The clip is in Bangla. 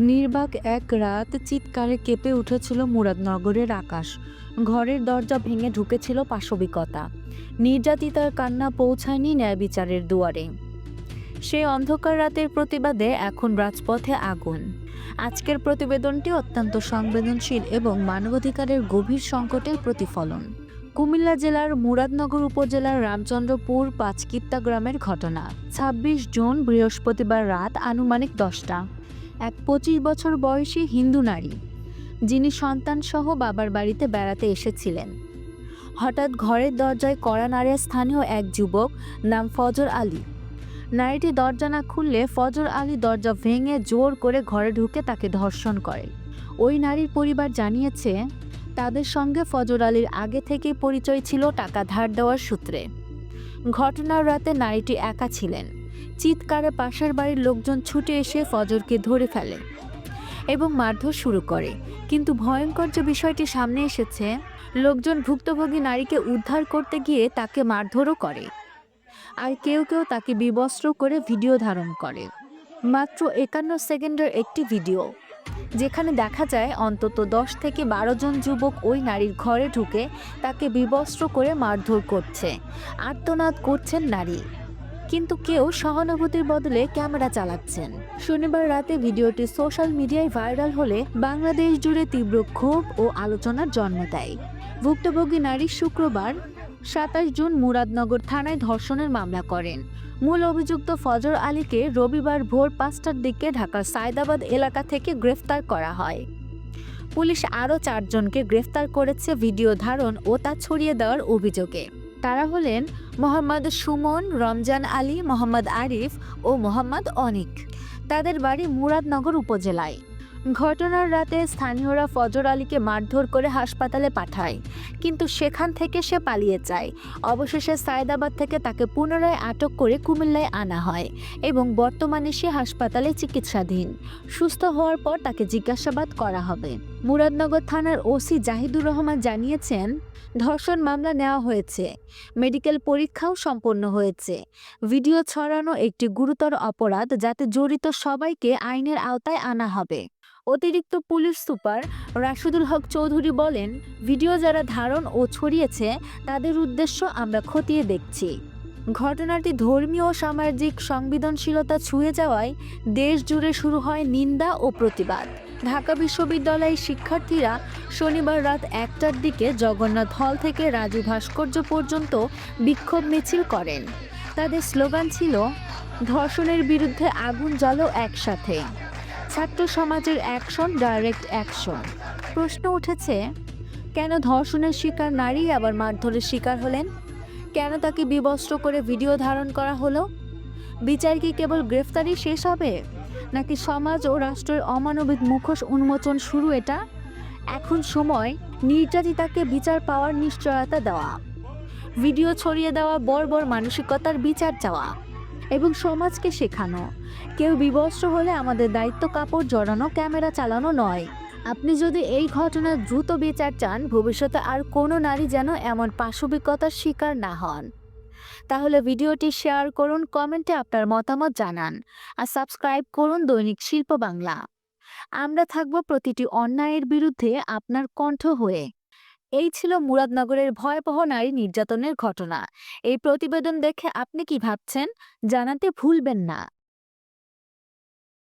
নির্বাক এক রাত চিৎকারে কেঁপে উঠেছিল মুরাদনগরের আকাশ। ঘরের দরজা ভেঙে ঢুকেছিল পাশবিকতা। নির্যাতিতার কান্না পৌঁছায়নি ন্যায় বিচারের দুয়ারে। সে অন্ধকার রাতের প্রতিবাদে এখন রাজপথে আগুন। আজকের প্রতিবেদনটি অত্যন্ত সংবেদনশীল এবং মানবাধিকারের গভীর সংকটের প্রতিফলন। কুমিল্লা জেলার মুরাদনগর উপজেলার রামচন্দ্রপুর পাঁচকিত্তা গ্রামের ঘটনা। ছাব্বিশ জুন বৃহস্পতিবার রাত আনুমানিক দশটা। এক পঁচিশ বছর বয়সী হিন্দু নারী, যিনি সন্তানসহ বাবার বাড়িতে বেড়াতে এসেছিলেন। হঠাৎ ঘরের দরজায় কড়া নাড়ে স্থানীয় এক যুবক নাম ফজর আলী। নারীটি দরজা না খুললে ফজর আলী দরজা ভেঙে জোর করে ঘরে ঢুকে তাকে ধর্ষণ করে। ওই নারীর পরিবার জানিয়েছে, তাদের সঙ্গে ফজর আলীর আগে থেকেই পরিচয় ছিল টাকা ধার দেওয়ার সূত্রে। ঘটনার রাতে নারীটি একা ছিলেন। চিৎকারে পাশের বাড়ির লোকজন ছুটে এসে ফজরকে ধরে ফেলে এবং মারধর শুরু করে। কিন্তু ভয়ঙ্কর যে বিষয়টি সামনে এসেছে, লোকজন ভুক্তভোগী নারীকে উদ্ধার করতে গিয়ে তাকে মারধরও করে। আর কেউ কেউ তাকে বিবস্ত্র করে ভিডিও ধারণ করে। মাত্র একান্ন সেকেন্ডের একটি ভিডিও, যেখানে দেখা যায় অন্তত দশ থেকে বারো জন যুবক ওই নারীর ঘরে ঢুকে তাকে বিবস্ত্র করে মারধর করছে। আর্তনাদ করছেন নারী। কিন্তু কেউ সহানুভূতির বদলে ক্যামেরা চালাচ্ছেন। শনিবার রাতে ভিডিওটি সোশ্যাল মিডিয়ায় ভাইরাল হলে বাংলাদেশ জুড়ে তীব্র ক্ষোভ ও আলোচনার জন্ম দেয়। ভুক্তভোগী নারী শুক্রবার সাতাশ জুন মুরাদনগর থানায় ধর্ষণের মামলা করেন। মূল অভিযুক্ত ফজর আলীকে রবিবার ভোর পাঁচটার দিকে ঢাকার সায়দাবাদ এলাকা থেকে গ্রেফতার করা হয়। পুলিশ আরও চারজনকে গ্রেফতার করেছে ভিডিও ধারণ ও তা ছড়িয়ে দেওয়ার অভিযোগে। তারা হলেন মোহাম্মদ সুমন, রমজান আলী, মোহাম্মদ আরিফ ও মোহাম্মদ অনিক। তাদের বাড়ি মুরাদনগর উপজেলায়। ঘটনার রাতে স্থানীয়রা ফজর আলীকে মারধর করে হাসপাতালে পাঠায়। কিন্তু সেখান থেকে সে পালিয়ে যায়। অবশেষে সায়দাবাদ থেকে তাকে পুনরায় আটক করে কুমিল্লায় আনা হয় এবং বর্তমানে সে হাসপাতালে চিকিৎসাধীন। সুস্থ হওয়ার পর তাকে জিজ্ঞাসাবাদ করা হবে। মুরাদনগর থানার ওসি জাহিদুর রহমান জানিয়েছেন, ধর্ষণ মামলা নেওয়া হয়েছে। মেডিকেল পরীক্ষাও সম্পন্ন হয়েছে। ভিডিও ছড়ানো একটি গুরুতর অপরাধ যাতে জড়িত সবাইকে আইনের আওতায় আনা হবে। অতিরিক্ত পুলিশ সুপার রাশিদুল হক চৌধুরী বলেন, ভিডিও যারা ধারণ ও ছড়িয়েছে, তাদের উদ্দেশ্য আমরা খতিয়ে দেখছি। ঘটনাটি ধর্মীয় ও সামাজিক সংবেদনশীলতা ছুঁয়ে যাওয়ায় দেশ জুড়ে শুরু হয় নিন্দা ও প্রতিবাদ। ঢাকা বিশ্ববিদ্যালয়ের শিক্ষার্থীরা শনিবার রাত একটার দিকে জগন্নাথ হল থেকে রাজু ভাস্কর্য পর্যন্ত বিক্ষোভ মিছিল করেন। তাদের স্লোগান ছিল, ধর্ষণের বিরুদ্ধে আগুন জ্বালো একসাথে। ছাত্র সমাজের অ্যাকশন, ডাইরেক্ট অ্যাকশন। প্রশ্ন উঠেছে, কেন ধর্ষণের শিকার নারী আবার মারধরের শিকার হলেন? কেন তাকে বিবস্ত্র করে ভিডিও ধারণ করা হলো? বিচার কি কেবল গ্রেফতারি শেষ হবে? নাকি সমাজ ও রাষ্ট্রের অমানবিক মুখোশ উন্মোচন শুরু এটা? এখন সময় নির্যাতিতাকে বিচার পাওয়ার নিশ্চয়তা দেওয়া। ভিডিও ছড়িয়ে দেওয়া বর্বর মানসিকতার বিচার চাওয়া। এবং সমাজকে শেখানো। কেউ বিবস্ত্র হলে আমাদের দায়িত্ব কাপড় জড়ানো, ক্যামেরা চালানো নয়। আপনি যদি এই ঘটনার দ্রুত বিচার চান, ভবিষ্যতে আর কোনো নারী যেন এমন পাশবিকতার শিকার না হন। তাহলে ভিডিওটি শেয়ার করুন, কমেন্টে আপনার মতামত জানান আর সাবস্ক্রাইব করুন দৈনিক শিল্প বাংলা। আমরা থাকব প্রতিটি অন্যায়ের বিরুদ্ধে আপনার কণ্ঠ হয়ে। এই ছিল মুরাদনগরের ভয়াবহ নারী নির্যাতনের ঘটনা। এই প্রতিবেদন দেখে আপনি কি ভাবছেন? জানাতে ভুলবেন না।